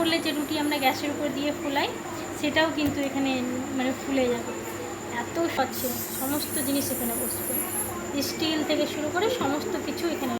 করলে যে রুটি আমরা গ্যাসের উপর দিয়ে ফোলাই, সেটাও কিন্তু এখানে মানে ফুলে যাবে। এত স্বচ্ছ, সমস্ত জিনিস এখানে বসবে। স্টিল থেকে শুরু করে সমস্ত কিছু এখানে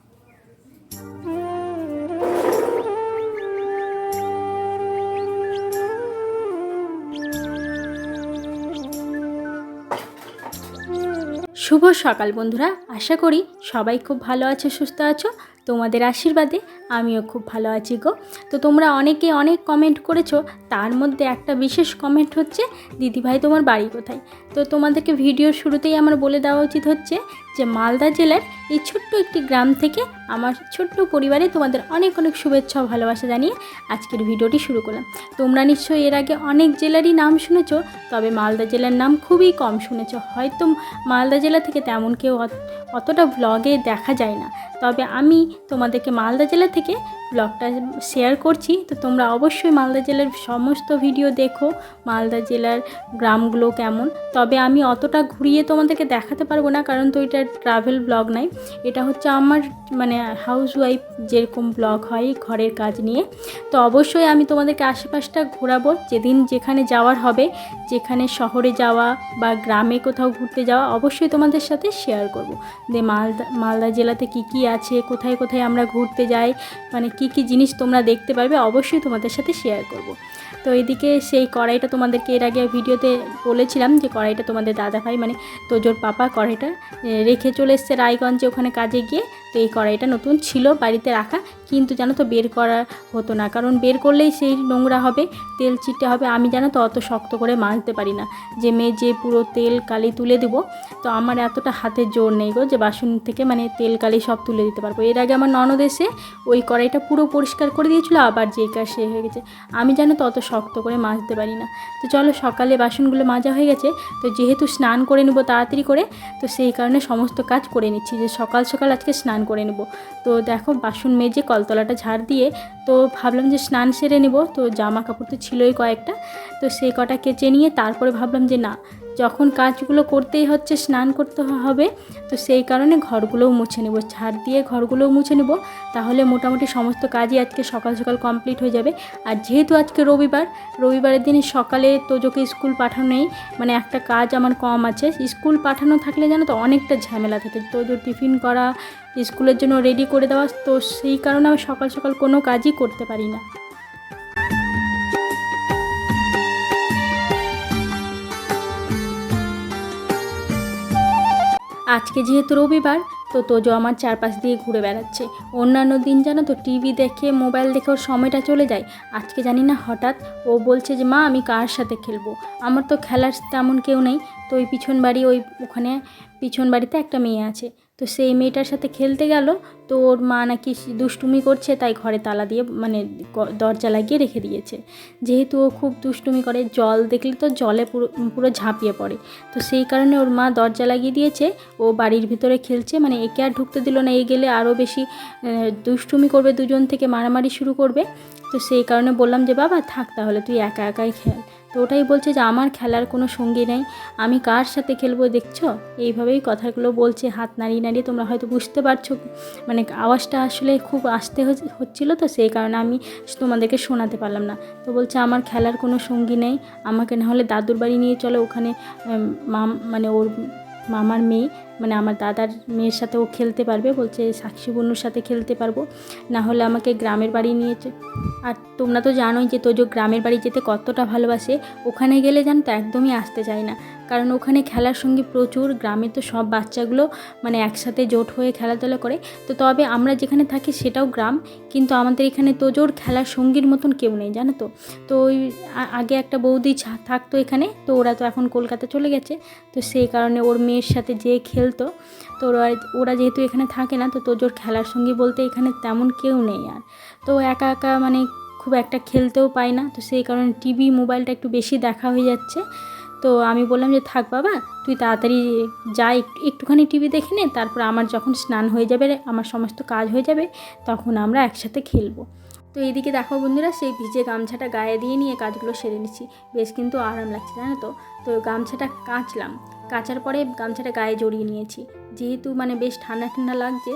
শুভ সকাল বন্ধুরা, আশা করি সবাই খুব ভালো আছো, সুস্থ আছো। তোমাদের আশীর্বাদে আমিও খুব ভালো আছি গো। তো তোমরা অনেকে অনেক কমেন্ট করেছ, তার মধ্যে একটা বিশেষ কমেন্ট হচ্ছে, দিদিভাই, তোমার বাড়ি কোথায়? তো তোমাদেরকে ভিডিও শুরুতেই আমার বলে দেওয়া উচিত হচ্ছে যে, মালদা জেলার এই ছোট্ট একটি গ্রাম থেকে আমার ছোট্ট পরিবারে তোমাদের অনেক অনেক শুভেচ্ছা ভালোবাসা জানিয়ে আজকের ভিডিওটি শুরু করলাম। তোমরা নিশ্চয়ই এর আগে অনেক জেলারই নাম শুনেছ, তবে মালদা জেলার নাম খুবই কম শুনেছ। হয়তো মালদা জেলা থেকে তেমন কেউ অত- অতটা ব্লগে দেখা যায় না। তবে আমি তোমাদেরকে মালদা জেলা থেকে ব্লগটা শেয়ার করছি। তো তোমরা অবশ্যই মালদা জেলার সমস্ত ভিডিও দেখো, মালদা জেলার গ্রামগুলো কেমন। তবে আমি অতটা ঘুরিয়ে তোমাদেরকে দেখাতে পারব না, কারণ তো এটা ট্রাভেল ব্লগ নাই। এটা হচ্ছে আমার মানে হাউস ওয়াইফ যেরকম ব্লগ হয় ঘরের কাজ নিয়ে। তো অবশ্যই আমি তোমাদেরকে আশেপাশটা ঘোরাবো। যেদিন যেখানে যাওয়ার হবে, যেখানে শহরে যাওয়া বা গ্রামে কোথাও ঘুরতে যাওয়া, অবশ্যই তোমাদের সাথে শেয়ার করব। যে মালদা মালদা জেলাতে কি কি আছে, কোথায় কোথায় আমরা ঘুরতে যাই মানে কি কি জিনিস তোমরা দেখতে পারবে, অবশ্যই তোমাদের সাথে শেয়ার করব। তো এদিকে সেই কড়াইটা তোমাদেরকে এর আগে ভিডিওতে বলেছিলাম যে কড়াইটা তোমাদের দাদাভাই মানে তোজোর পাপা কড়াইটা রেখে চলে এসছে রায়গঞ্জে ওখানে কাজে গিয়ে। তো এই কড়াইটা নতুন ছিল বাড়িতে রাখা, কিন্তু জানো তো বের করা হতো না। কারণ বের করলেই সেই নোংরা হবে, তেল চিটে হবে। আমি জানো তো অত শক্ত করে মাজতে পারি না। যে মেজে পুরো তেল কালি তুলে দেবো, তো আমার এতটা হাতের জোর নেই গো যে বাসন থেকে মানে তেল কালি সব তুলে দিতে পারব। এর আগে আমার ননদ এসে ওই কড়াইটা পুরো পরিষ্কার করে দিয়েছিলো, আবার যে কাজ সে হয়ে গেছে। আমি জানো তো অত শক্ত করে মাজতে পারি না। তো চলো সকালে বাসনগুলো মাজা হয়ে গেছে, তো যেহেতু স্নান করে নেব তাড়াতাড়ি করে, তো সেই কারণে সমস্ত কাজ করে নিচ্ছি যে সকাল সকাল আজকে স্নান করে নেব। তো দেখো বাসন মেজে কলতলাটা ঝাড় দিয়ে, তো ভাবলাম যে স্নান সেরে নেব। তো জামা কাপড় তো ছিলই কয়েকটা। তো সেই কটা কেচে নিয়ে তারপরে ভাবলাম যে না যখন কাজগুলো করতেই হচ্ছে, স্নান করতে হবে, তো সেই কারণে ঘরগুলোও মুছে নেব। ঝাড় দিয়ে ঘরগুলোও মুছে নেব, তাহলে মোটামুটি সমস্ত কাজই আজকে সকাল সকাল কমপ্লিট হয়ে যাবে। আর যেহেতু আজকে রবিবার, রবিবারের দিনে সকালে তোজোকে স্কুল পাঠানো নেই মানে একটা কাজ আমার কম আছে। স্কুল পাঠানো থাকলে জানো তো অনেকটা ঝামেলা থাকে। তোজো টিফিন করা, স্কুলের জন্য রেডি করে দেওয়া, তো সেই কারণে আমি সকাল সকাল কোনো কাজই করতে পারি না। আজকে যেহেতু রবিবার, তো তোজো আমার চারপাশ দিয়ে ঘুরে বেড়াচ্ছে। অন্যান্য দিন জানো তো, টিভি দেখে, মোবাইল দেখে ওর সময়টা চলে যায়। আজকে জানি না, হঠাৎ ও বলছে যে, মা, আমি কার সাথে খেলব? আমার তো খেলার তেমন কেউ নেই, তো ওই পিছন বাড়ি, ওই ওখানে পিছন বাড়িতে একটা মেয়ে আছে। তো সেই মেয়েটার সাথে খেলতে গেল। তো ওর মা নাকি দুষ্টুমি করছে, তাই ঘরে তালা দিয়ে মানে দরজা লাগিয়ে রেখে দিয়েছে। যেহেতু ও খুব দুষ্টুমি করে, জল দেখলে তো জলে পুরো পুরো ঝাঁপিয়ে পড়ে। তো সেই কারণে ওর মা দরজা লাগিয়ে দিয়েছে। ও বাড়ির ভিতরে খেলছে মানে একে আর ঢুকতে দিল না। এই গেলে আরও বেশি দুষ্টুমি করবে, দুজন থেকে মারামারি শুরু করবে। তো সেই কারণে বললাম যে, বাবা, থাক তাহলে, তুই একা একাই খেল। তো ওটাই বলছে যে আমার খেলার কোনো সঙ্গী নেই। আমি কার সাথে খেলব দেখছ? এইভাবেই কথাগুলো বলছে, হাত নাড়িয়ে নাড়িয়ে। তোমরা হয়তো বুঝতে পারছ মানে আওয়াজটা আসলে খুব আসতে হচ- হচ্ছিল তো, সেই কারণে আমি তোমাদেরকে শোনাতে পারলাম না। তো বলছে, আমার খেলার কোনো সঙ্গী নেই। আমাকে না হলে দাদুর বাড়ি নিয়ে চলো। ওখানে মাম মানে ওর মামার মেয়ে মানে আমার দাদার মেয়ের সাথে ও খেলতে পারবে, বলছে সাক্ষী বনুর সাথে খেলতে পারব। না হলে আমাকে গ্রামের বাড়ি নিয়েছে আর তোমরা তো জানোই যে তোজো গ্রামের বাড়ি যেতে কতটা ভালোবাসে। ওখানে গেলে জানো তো একদমই আসতে চায় না। কারণ ওখানে খেলার সঙ্গে প্রচুর, গ্রামে তো সব বাচ্চাগুলো মানে একসাথে জোট হয়ে খেলাধুলা করে। তো তবে আমরা যেখানে থাকি সেটাও গ্রাম, কিন্তু আমাদের এখানে তোজোর খেলার সঙ্গীর মতন কেউ নেই, জানো তো। তো ওই আগে একটা বৌদি থাকতো এখানে, তো ওরা তো এখন কলকাতা চলে গেছে। তো সেই কারণে ওর মেয়ের সাথে যে খেলতো তো ওরা ওরা যেহেতু এখানে থাকে না, তো তোজোর খেলার সঙ্গী বলতে এখানে তেমন কেউ নেই আর। তো একা একা মানে খুব একটা খেলতেও পায় না, তো সেই কারণে টিভি মোবাইলটা একটু বেশি দেখা হয়ে যাচ্ছে। তো আমি বললাম যে, থাক বাবা, তুই তাড়াতাড়ি যা, একটু, একটুখানি টিভি দেখে নে, তারপর আমার যখন স্নান হয়ে যাবে আমার সমস্ত কাজ হয়ে যাবে, তখন আমরা একসাথে খেলব। তো এইদিকে দেখো বন্ধুরা, সেই ভিজে গামছাটা গায়ে দিয়ে নিয়ে কাজগুলো সেরে নিচ্ছি। বেশ কিন্তু আরাম লাগছে, জানো তো? তো গামছাটা কাচলাম। কাচার পরে গামছাটা গায়ে জড়িয়ে নিয়েছি। যেহেতু মানে বেশ ঠান্ডা ঠান্ডা লাগছে,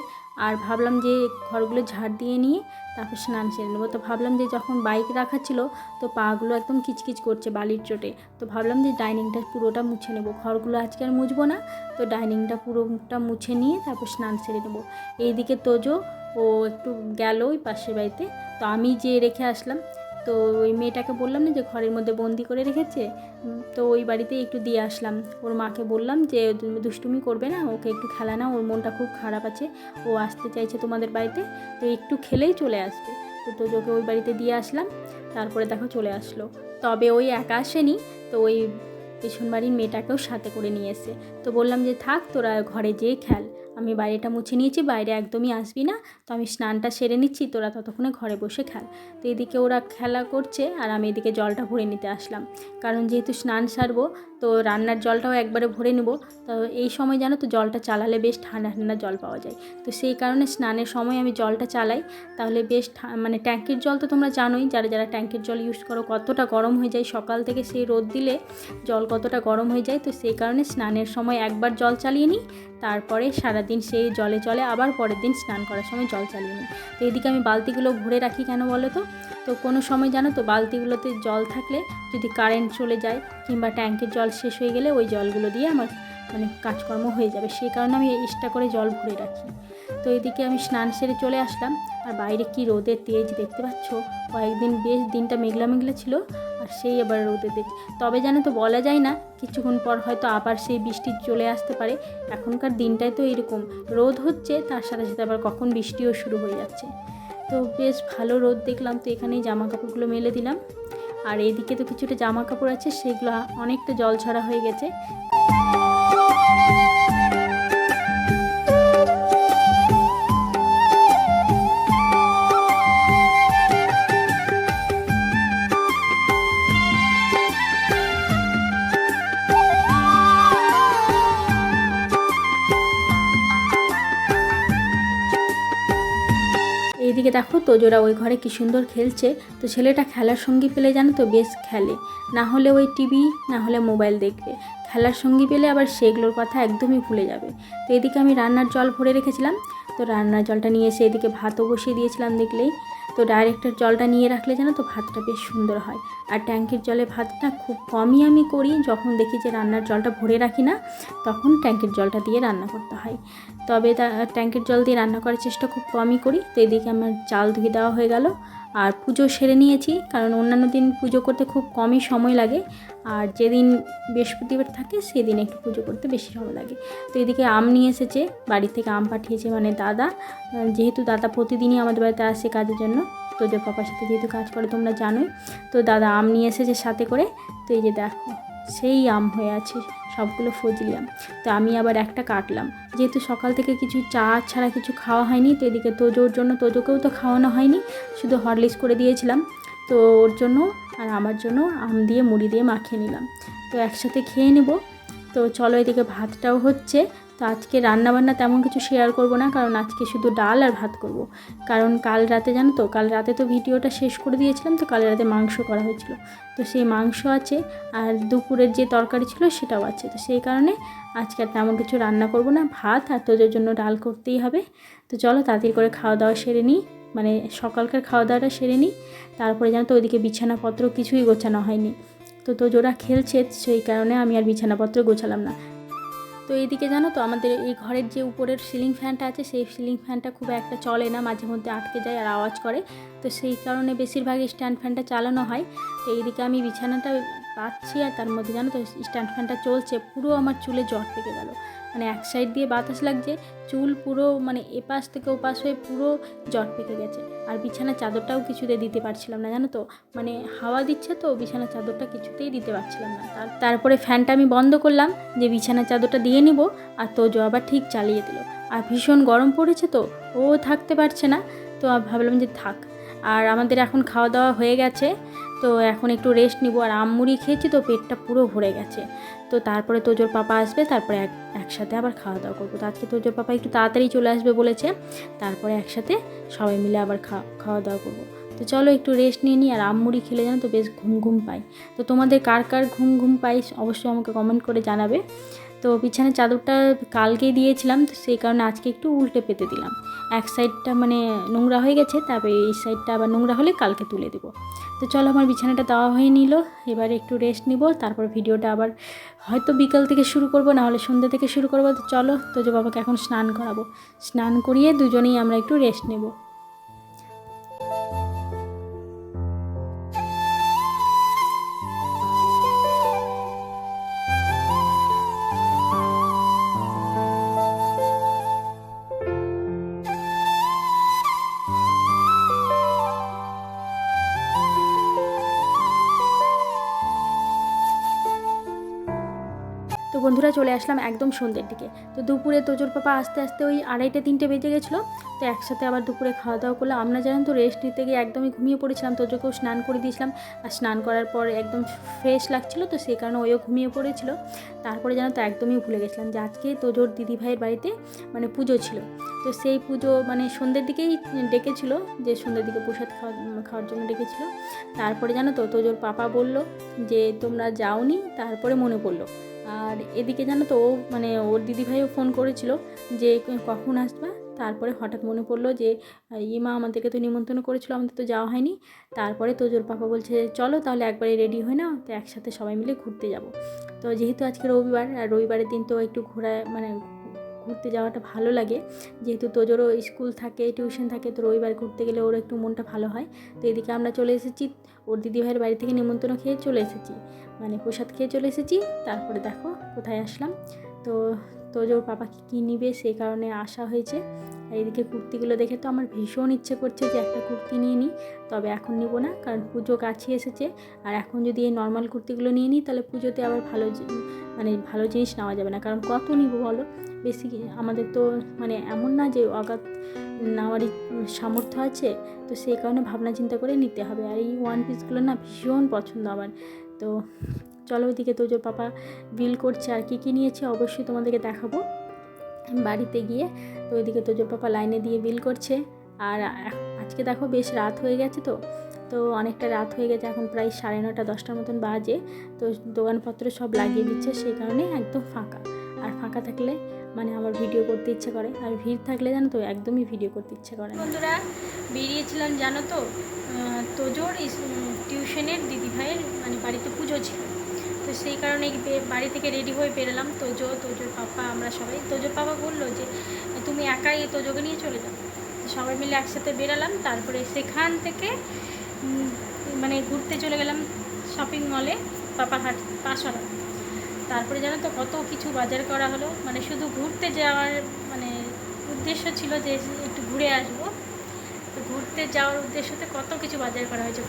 আর ভাবলাম যে ঘরগুলো ঝাড় দিয়ে নিয়ে তারপর স্নান সেরে নেব। তো ভাবলাম যে যখন বাইক রাখা ছিল, তো পাগুলো একদম কিচকিচ করছে বালির চোটে। তো ভাবলাম যে ডাইনিংটা পুরোটা মুছে নেব। ঘরগুলো আজকে আর মুছবো না, তো ডাইনিংটা পুরোটা মুছে নিয়ে তারপর স্নান সেরে নেব। এইদিকে তোজো ও একটু গেল ওই পাশের বাড়িতে। তো আমি যে রেখে আসলাম। তো ওই মেয়েটাকে বললাম না যে ঘরের মধ্যে বন্দি করে রেখেছে? তো ওই বাড়িতেই একটু দিয়ে আসলাম। ওর মাকে বললাম যে দুষ্টুমি করবে না, ওকে একটু খেলা না ওর মনটা খুব খারাপ আছে। ও আসতে চাইছে তোমাদের বাড়িতে, তো একটু খেলেই চলে আসবে। তো তোজোকে ওই বাড়িতে দিয়ে আসলাম। তারপরে দেখো চলে আসলো। তবে ওই একা আসেনি, তো ওই পেছন বাড়ির মেয়েটাকেও সাথে করে নিয়ে এসে। তো বললাম যে, থাক, তোরা ঘরে যেয়ে খেল। আমি বাইরেটা মুছে নিয়েছি, বাইরে একদমই আসবি না। তো আমি স্নানটা সেরে নিচ্ছি, তোরা ততক্ষণে ঘরে বসে খেল। তো এদিকে ওরা খেলা করছে আর আমি এদিকে জলটা ভরে নিতে আসলাম। কারণ যেহেতু স্নান সারবো, তো রান্নার জলটাও একবারে ভরে নেব। তো এই সময় জানো তো জলটা চালালে বেশ ঠান্ডা ঠান্ডা জল পাওয়া যায়। তো সেই কারণে স্নানের সময় আমি জলটা চালাই। তাহলে বেশ মানে ট্যাঙ্কির জল তো তোমরা জানোই, যারা যারা ট্যাঙ্কির জল ইউজ করো, কতটা গরম হয়ে যায়। সকাল থেকে সেই রোদ দিলে জল কতটা গরম হয়ে যায়। তো সেই কারণে স্নানের সময় একবার জল চালিয়ে নিই, তারপরে সারাদিন সেই জলে চলে, আবার পরের দিন স্নান করার সময় জল চালিয়ে নিই। তো এদিকে আমি বালতিগুলো ভরে রাখি কেন বলো তো? তো কোনো সময় জানো তো বালতিগুলোতে জল থাকলে যদি কারেন্ট চলে যায় কিংবা ট্যাঙ্কের জল শেষ হয়ে গেলে ওই জলগুলো দিয়ে আমার মানে কাজকর্ম হয়ে যাবে। সেই কারণে আমি এক্সট্রা করে জল ভরে রাখি। তো এদিকে আমি স্নান সেরে চলে আসলাম। আর বাইরে কি রোদের তেজ দেখতে পাচ্ছ? কয়েকদিন বেশ দিনটা মেঘলা মেঘলা ছিল। আর সেই আবার রোদে দেখছে তবে জানো তো বলা যায় না, কিছুক্ষণ পর হয়তো আবার সেই বৃষ্টি চলে আসতে পারে। এখনকার দিনটাই তো এরকম, রোদ হচ্ছে, তার সাথে সাথে আবার কখন বৃষ্টিও শুরু হয়ে যাচ্ছে। তো বেশ ভালো রোদ দেখলাম, তো এখানেই জামা কাপড়গুলো মেলে দিলাম। আর এদিকে তো কিছুটা জামা কাপড় আছে, সেগুলো অনেকটা জল ছড়া হয়ে গেছে। তোজোরা ওই ঘরে কি সুন্দর খেলছে। তো ছেলেটা খেলার সঙ্গী পেলে জানো তো, বেশ খেলে। না হলে ওই টিভি, না হলে মোবাইল দেখবে। খেলার সঙ্গী পেলে আবার সেগুলোর কথা একদমই ভুলে যাবে। তো এদিকে আমি রান্নার জল ভরে রেখেছিলাম। তো রান্নার জলটা নিয়ে এসে এদিকে ভাতও বসিয়ে দিয়েছিলাম দেখলেই। তো ডাইরেক্টের জলটা নিয়ে রাখলে জানো তো ভাতটা বেশ সুন্দর হয়। আর ট্যাঙ্কির জলে ভাতটা খুব কমই আমি করি, যখন দেখি যে রান্নার জলটা ভরে রাখি না, তখন ট্যাঙ্কের জলটা দিয়ে রান্না করতে হয়। তবে তা, ট্যাঙ্কের জল দিয়ে রান্না করার চেষ্টা খুব কমই করি। তো এদিকে আমার চাল ধুয়ে দেওয়া হয়ে গেল। আর পুজো সেরে নিয়েছি, কারণ অন্যান্য দিন পুজো করতে খুব কমই সময় লাগে। আর যেদিন বৃহস্পতিবার থাকে, সেদিন একটু পুজো করতে বেশি সময় লাগে। তো এদিকে আম নিয়ে এসেছে, বাড়ি থেকে আম পাঠিয়েছে মানে দাদা। যেহেতু দাদা প্রতিদিনই আমাদের বাড়িতে আসে কাজের জন্য তোদের পাপার সাথে যেহেতু কাজ করে, তোমরা জানোই। তো দাদা আম নিয়ে এসেছে সাথে করে, তো এই যে দেখো, সেই আম হয়ে আছে। সবগুলো ফজলিয়াম। তো আমি আবার একটা কাটলাম। যেহেতু সকাল থেকে কিছু চা ছাড়া কিছু খাওয়া হয়নি, তো এদিকে তোজোর জন্য তোজোকেও তো খাওয়ানো হয়নি। শুধু হরলিক্স করে দিয়েছিলাম। তো ওর জন্য আর আমার জন্য আম দিয়ে মুড়ি দিয়ে মাখিয়ে নিলাম। তো একসাথে খেয়ে নেব। তো চলো এদিকে ভাতটাও হচ্ছে। তো আজকে রান্নাবান্না তেমন কিছু শেয়ার করব না, কারণ আজকে শুধু ডাল আর ভাত করব। কারণ কাল রাতে, জানো তো, কাল রাতে তো ভিডিওটা শেষ করে দিয়েছিলাম, তো কাল রাতে মাংস করা হয়েছিল। তো সেই মাংস আছে, আর দুপুরের যে তরকারি ছিল সেটাও আছে। তো সেই কারণে আজকে আর তেমন কিছু রান্না করব না, ভাত আর তোদের জন্য ডাল করতেই হবে। তো চলো তাড়াতাড়ি করে খাওয়া দাওয়া সেরে নিই মানে সকালকার খাওয়া দাওয়াটা সেরে নিই। তারপরে জানো তো, ওইদিকে বিছানাপত্র কিছুই গোছানো হয়নি। তো তো তোজোরা খেলছে, সেই কারণে আমি আর বিছানাপত্র গোছালাম না। তো এইদিকে জানো তো আমাদের এই ঘরের যে উপরের সিলিং ফ্যানটা আছে, সেই সিলিং ফ্যানটা খুব একটা চলে না, মাঝে মধ্যে আটকে যায় আর আওয়াজ করে। তো সেই কারণে বেশিরভাগ স্ট্যান্ড ফ্যানটা চালানো হয়। তো এইদিকে আমি বিছানাটা পাচ্ছি আর তার মধ্যে জানো তো স্ট্যান্ড ফ্যানটা চলছে, পুরো আমার চুলে জ্বর থেকে গেল। মানে এক সাইড দিয়ে বাতাস লাগছে, চুল পুরো মানে এপাশ থেকে ওপাশ হয়ে পুরো জট পেকে গেছে। আর বিছানার চাদরটাও কিছুতে দিতে পারছিলাম না, জানো তো? মানে হাওয়া দিচ্ছে তো, বিছানার চাদরটা কিছুতেই দিতে পারছিলাম না। তার, তারপরে ফ্যানটা আমি বন্ধ করলাম, যে বিছানার চাদরটা দিয়ে নিব, আর তো তোজো আবার ঠিক চালিয়ে দিল। আর ভীষণ গরম পড়েছে তো, ও থাকতে পারছে না, তো ভাবলাম যে থাক। আর আমাদের এখন খাওয়া দাওয়া হয়ে গেছে, তো এখন একটু রেস্ট নিব। আর আম মুড়ি খেয়েছি তো, পেটটা পুরো ভরে গেছে। তো তারপরে তোজোর পাপা আসবে, তারপরে এক, একসাথে আবার খাওয়া দাওয়া করব। তো আজকে তোজোর পাপা একটু তাড়াতাড়ি চলে আসবে বলেছে, তারপরে একসাথে সবাই মিলে আবার খাওয়া খাওয়া দাওয়া করব। তো চলো একটু রেস্ট নিয়ে নিই, আর আমমুড়ি খেলে জানো তো বেশ ঘুম ঘুম পাই তো তোমাদের কার কার ঘুম ঘুম পাই অবশ্যই আমাকে কমেন্ট করে জানাবে। তো বিছানার চাদরটা কালকেই দিয়েছিলাম, তো সেই কারণে আজকে একটু উল্টে পেতে দিলাম। এক সাইডটা মানে নোংরা হয়ে গেছে তারপরে এই সাইডটা আবার নোংরা হলে কালকে তুলে দেবো। তো চলো আমার বিছানাটা দেওয়া হয়ে নিল, এবার একটু রেস্ট নিব, তারপর ভিডিওটা আবার হয়তো বিকাল থেকে শুরু করব, না হলে সন্ধ্যে থেকে শুরু করব। তো চলো, তো যে বাবাকে এখন স্নান করাবো। স্নান করিয়ে দুজনেই আমরা একটু রেস্ট নেব। চলে আসলাম একদম সন্ধ্যের দিকে। তো দুপুরে তোজোর পাপা আস্তে আস্তে ওই আড়াইটে, তিনটে বেজে গেছিল। তো একসাথে আবার দুপুরে খাওয়া দাওয়া করলাম। আমরা জানেন তো রেস্ট নিতে গিয়ে একদমই ঘুমিয়ে পড়েছিলাম। তোজোকেও স্নান করে দিয়েছিলাম। আর স্নান করার পর একদম ফ্রেশ লাগছিল তো সেই কারণে ওইও ঘুমিয়ে পড়েছিল। তারপরে জানো তো একদমই ভুলে গেছিলাম যে আজকে তোজোর দিদি ভাইয়ের বাড়িতে মানে পুজো ছিল। তো সেই পুজো মানে সন্ধ্যের দিকেই ডেকেছিল যে সন্ধ্যের দিকে প্রসাদ খাওয়া, খাওয়ার জন্য ডেকেছিল। তারপরে জানো তো তোজোর পাপা বলল যে তোমরা যাওনি, তারপরে মনে পড়ল। আর এদিকে জানো তো ও মানে ওর দিদিভাইও ফোন করেছিল যে কখন আসবা? তারপরে হঠাৎ মনে পড়ল যে ইমা আমাদেরকে তো নিমন্ত্রণ করেছিল, আমাদের তো যাওয়া হয়নি। তারপরে তো জোর পাপা বলছে, চলো তাহলে একবারে রেডি হয়ে নাও, তো একসাথে সবাই মিলে ঘুরতে যাব। তো যেহেতু আজকে রবিবার, আর রবিবারের দিন তো একটু ঘোরা মানে ঘুরতে যাওয়াটা ভালো লাগে। যেহেতু তোজোরও স্কুল থাকে, টিউশন থাকে, তো রবিবার ঘুরতে গেলে ওর একটু মনটা ভালো হয়। তো এদিকে আমরা চলে এসেছি, ওর দিদিভাইয়ের বাড়ি থেকে নিমন্ত্রণ খেয়ে চলে এসেছি। মানে প্রসাদ খেয়ে চলে এসেছি, তারপরে দেখো কোথায় আসলাম। তো তোজোর পাপাকে কী নিবে, সেই কারণে আসা হয়েছে। আর এদিকে কুর্তিগুলো দেখে তো আমার ভীষণ ইচ্ছে করছে যে একটা কুর্তি নিয়ে নিই, তবে এখন নিব না, কারণ পুজো কাছে এসেছে। আর এখন যদি এই নর্মাল কুর্তিগুলো নিয়ে নিই, তাহলে পুজোতে আবার ভালো মানে ভালো জিনিস নেওয়া যাবে না। কারণ কত নিব বলো? বেশি আমাদের তো মানে এমন না যে অগাধ নেওয়ারই সামর্থ্য আছে, তো সেই কারণে ভাবনা চিন্তা করে নিতে হবে। আর এই ওয়ান পিসগুলো না ভীষণ পছন্দ আমার। তো চলো ওইদিকে তোজোর পাপা বিল করছে আর কী কী নিয়েছে, অবশ্যই তোমাদেরকে দেখাবো। বাড়িতে গিয়ে তো ওইদিকে তোজোর পাপা লাইনে দিয়ে বিল করছে। আর আজকে দেখো বেশ রাত হয়ে গেছে তো তো অনেকটা রাত হয়ে গেছে, এখন প্রায় সাড়ে নটা দশটার মতন বাজে। তো দোকানপত্র সব লাগিয়ে দিচ্ছে, সেই কারণে একদম ফাঁকা। আর ফাঁকা থাকলে মানে আমার ভিডিও করতে ইচ্ছে করে। আর ভিড় থাকলে জানো তো, একদমই ভিডিও করতে ইচ্ছে করে বন্ধুরা, বেরিয়েছিলাম জানো তো তোজোর টিউশনের দিদিভাইয়ের মানে বাড়িতে পুজো ছিল। সেই কারণে বাড়ি থেকে রেডি হয়ে বেরোলাম। তোজো, তোজোর পাপা, আমরা সবাই। তোজোর পাপা বলল যে, তুমি একাই তোজোকে নিয়ে চলে যাও। সবাই মিলে একসাথে বেরালাম। তারপরে সেখান থেকে মানে ঘুরতে চলে গেলাম শপিং মলে পাপাহাট পাশারা তারপরে জানো তো, কত কিছু বাজার করা হলো। মানে শুধু ঘুরতে যাওয়ার মানে উদ্দেশ্য ছিল যে, একটু ঘুরে আসব। ঘুরতে যাওয়ার উদ্দেশ্যতে কত কিছু বাজার করা হয়েছে?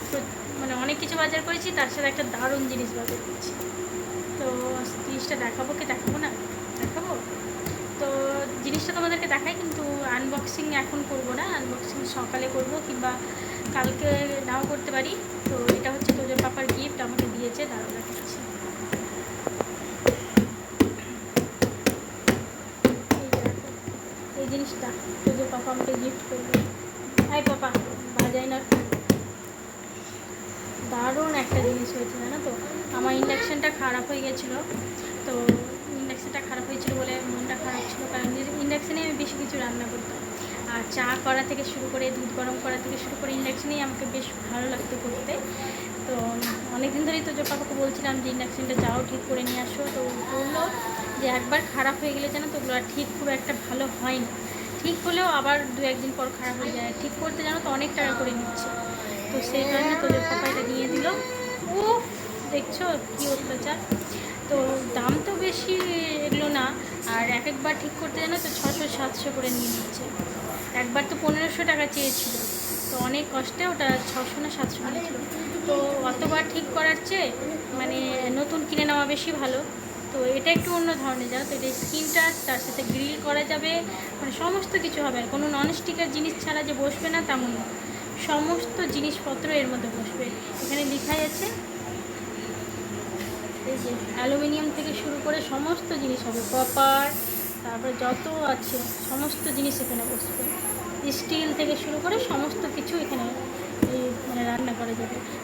মানে অনেক কিছু বাজার করেছি, তার সাথে একটা দারুণ জিনিস বাজার করেছি। তো জিনিসটা দেখাবো কি দেখাবো না? দেখাবো? তো জিনিসটা তোমাদেরকে দেখাই, কিন্তু আনবক্সিং এখন করব না আনবক্সিং সকালে করব কিংবা কালকে নাও করতে পারি। তো এটা হচ্ছে তোজোর পাপার গিফট আমাকে দিয়েছে, দারুণ দেখাচ্ছি এই জিনিসটা তোজোর পাপা আমাকে গিফট করবে। হাই পাপা দারুণ একটা জিনিস হয়েছে জানো তো? আমার ইন্ডাকশানটা খারাপ হয়ে গেছিল। তো ইন্ডাকশানটা খারাপ হয়েছিল বলে মনটা খারাপ ছিল, কারণ ইন্ডাকশানে আমি বেশি কিছু রান্না করতাম। আর চা করা থেকে শুরু করে, দুধ গরম করা থেকে শুরু করে, ইন্ডাকশানেই আমাকে বেশ ভালো লাগতো করতে। তো অনেক দিন ধরেই তো পাপাকে বলছিলাম যে, ইন্ডাকশানটা যাও, ঠিক করে নিয়ে আসো। তো বলল যে, একবার খারাপ হয়ে গেলে জানো তো, ওগুলো ঠিক খুব একটা ভালো হয় না। ঠিক হলেও আবার দু একদিন পর খারাপ হয়ে যায়। ঠিক করতে জানো তো অনেক টাকা করে নিচ্ছে। তো সেই কারণে তোদের পাপা এটা নিয়ে দিল। ও দেখছ কী অত্যাচার? তো দাম তো বেশি এগুলো না। আর এক একবার ঠিক করতে জানো তো ছশো সাতশো করে নিয়ে নিচ্ছে। একবার তো পনেরোশো টাকা চেয়েছিল। তো অনেক কষ্টে ওটা ছশো না সাতশো নিয়েছিল। তো অতবার ঠিক করার চেয়ে মানে নতুন কিনে নেওয়া বেশি ভালো। তো এটা একটু অন্য ধরনের, জানো তো? এটা স্কিনটা তার সাথে গ্রিল করা যাবে মানে সমস্ত কিছু হবে আর কোনো নন স্টিকার জিনিস ছাড়া যে বসবে না, তেমন না। সমস্ত জিনিসপত্র এর মধ্যে বসবে। এখানে লেখাই আছে, এই যে অ্যালুমিনিয়াম থেকে শুরু করে সমস্ত জিনিস হবে, কপার, তারপরে যত আছে, সমস্ত জিনিস এখানে বসবে। স্টিল থেকে শুরু করে সমস্ত কিছু এখানে এই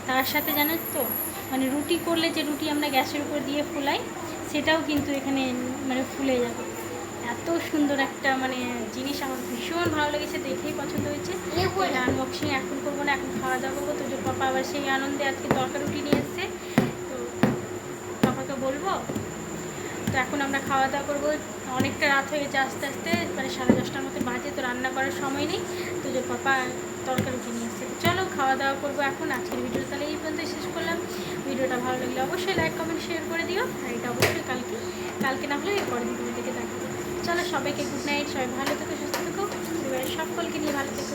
তার সাথে জানো তো মানে রুটি করলে যে রুটি আমরা গ্যাসের উপর দিয়ে ফুলাই সেটাও কিন্তু এখানে মানে ফুলে যাবে। এত সুন্দর একটা মানে জিনিস আমার ভীষণ ভালো লেগেছে দেখেই পছন্দ হয়েছে। আনবক্সিং এখন করব না এখন খাওয়া দাওয়া করব। তো যে পাপা আবার সেই আনন্দে আজকে তরকা রুটি নিয়ে এসছে। তো পাপাকে বলব তো এখন আমরা খাওয়া দাওয়া করব। অনেকটা রাত হয়ে গেছে আস্তে আস্তে মানে সাড়ে দশটার মতো বাজে তো রান্না করার সময় নেই। তো যে পাপা তরকারি কিনে এসছে। চলো খাওয়া দাওয়া করব এখন আজকের ভিডিও তাহলে এই পর্যন্ত শেষ করলাম। ভিডিওটা ভালো লাগলে অবশ্যই লাইক কমেন্ট শেয়ার করে দিও। আর এটা অবশ্যই কালকে। কালকে না হলে পরের ভিডিও থেকে দেখো চলো সবাইকে গুড নাইট সবাই ভালো থেকো, সুস্থ থেকো। পরিবারের সকলকে নিয়ে ভালো থেকো।